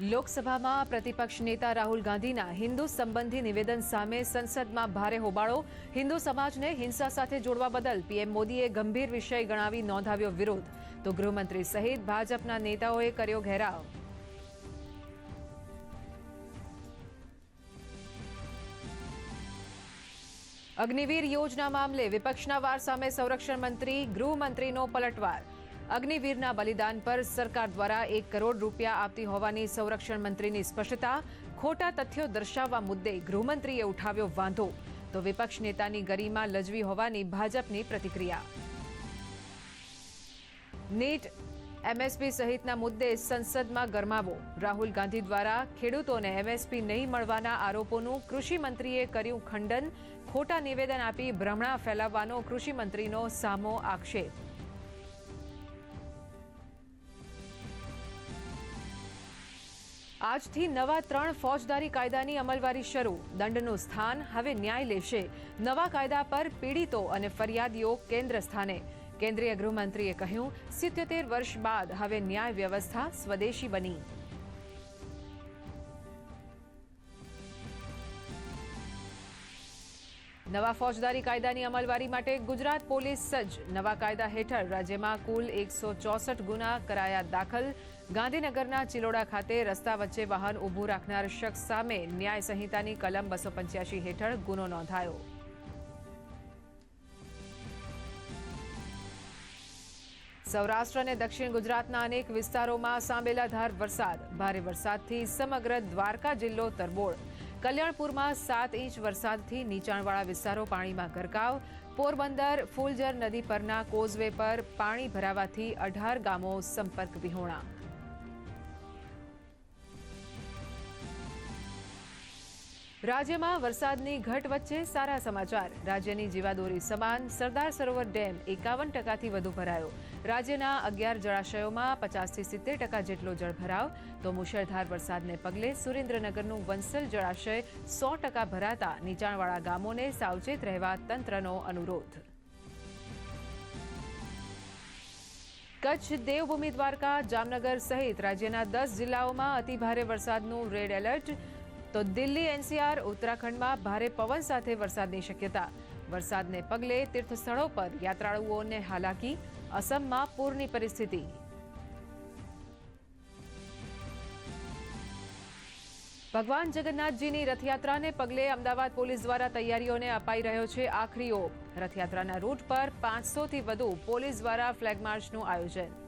લોકસભામાં પ્રતિપક્ષ નેતા રાહુલ ગાંધીના હિન્દુ સંબંધી નિવેદન સામે સંસદમાં ભારે હોબાળો. હિન્દુ સમાજને હિંસા સાથે જોડવા બદલ પીએમ મોદીએ ગંભીર વિષય ગણાવી નોંધાવ્યો વિરોધ. તો ગૃહમંત્રી સહિત ભાજપના નેતાઓએ કર્યો ઘેરાવ. અગ્નિવીર યોજના મામલે વિપક્ષના વાર સામે સંરક્ષણ મંત્રી ગૃહમંત્રીનો પલટવાર. અગ્નિવીરના બલિદાન પર સરકાર દ્વારા એક કરોડ રૂપિયા આપતી હોવાની સંરક્ષણ મંત્રીની સ્પષ્ટતા, ખોટા તથ્યો દર્શાવવા મુદ્દે ગૃહમંત્રીએ ઉઠાવ્યો વાંધો. તો વિપક્ષ નેતાની ગરિમા લજવી હોવાની ભાજપની પ્રતિક્રિયા. નીટ, એમએસપી સહિતના મુદ્દે સંસદમાં ગરમાવો. રાહુલ ગાંધી દ્વારા ખેડૂતોને એમએસપી નહીં મળવાના આરોપોનું કૃષિમંત્રીએ કર્યું ખંડન. ખોટા નિવેદન આપી ભ્રમણા ફેલાવવાનો કૃષિમંત્રીનો સામો આક્ષેપ. આજથી નવા ત્રણ ફોજદારી કાયદાની અમલવારી શરૂ. દંડનું સ્થાન હવે ન્યાય લેશે. નવા કાયદા પર પીડિતો અને ફરિયાદીઓ કેન્દ્ર સ્થાને. કેન્દ્રીય ગૃહમંત્રીએ કહ્યું, સિત્યોતેર વર્ષ બાદ હવે ન્યાય વ્યવસ્થા સ્વદેશી બની. નવા ફોજદારી કાયદાની અમલવારી માટે ગુજરાત પોલીસ સજ્જ. નવા કાયદા હેઠળ રાજ્યમાં કુલ એકસો ચોસઠ ગુના કરાયા દાખલ. ગાંધીનગરના ચિલોડા ખાતે રસ્તા વચ્ચે વાહન ઊભું રાખનાર શખ્સ સામે ન્યાય સંહિતાની કલમ બસો પંચ્યાસી હેઠળ ગુનો નોંધાયો. સૌરાષ્ટ્ર અને દક્ષિણ ગુજરાતના અનેક વિસ્તારોમાં સાંબેલાધાર વરસાદ. ભારે વરસાદથી સમગ્ર દ્વારકા જિલ્લો તરબોળ. કલ્યાણપુરમાં સાત ઇંચ વરસાદથી નીચાણવાળા વિસ્તારો પાણીમાં ગરકાવ. પોરબંદર, ફૂલજર નદી પરના કોઝવે પર પાણી ભરાવાથી અઢાર ગામો સંપર્ક વિહોણા. રાજ્યમાં વરસાદની ઘટ વચ્ચે સારા સમાચાર. રાજ્યની જીવાદોરી સમાન સરદાર સરોવર ડેમ એકાવન ટકાથી વધુ ભરાયો. રાજ્યના અગિયાર જળાશયોમાં પચાસથી સિત્તેર ટકા જેટલો જળભરાવ તો મુશળધાર વરસાદને પગલે સુરેન્દ્રનગરનું વંસલ જળાશય સો ટકા ભરાતા નીચાણવાળા ગામોને સાવચેત રહેવા તંત્રનો અનુરોધ. કચ્છ દેવભૂમિ દ્વારકા જામનગર સહિત રાજ્યના દસ જિલ્લાઓમાં અતિભારે વરસાદનું રેડ એલર્ટ. તો દિલ્હી એનસીઆર ઉત્તરાખંડમાં ભારે પવન સાથે વરસાદની શક્યતા. વરસાદને પગલે તીર્થસ્થળો પર યાત્રાળુઓને હાલાકી, અસમમાં પૂરની પરિસ્થિતિ. ભગવાન જગન્નાથજીની રથયાત્રાને પગલે અમદાવાદ પોલીસ દ્વારા તૈયારીઓને અપાઈ રહ્યો છે આખરી ઓપ. રથયાત્રાના રૂટ પર પાંચસોથી વધુ પોલીસ દ્વારા ફ્લેગ માર્ચનું આયોજન.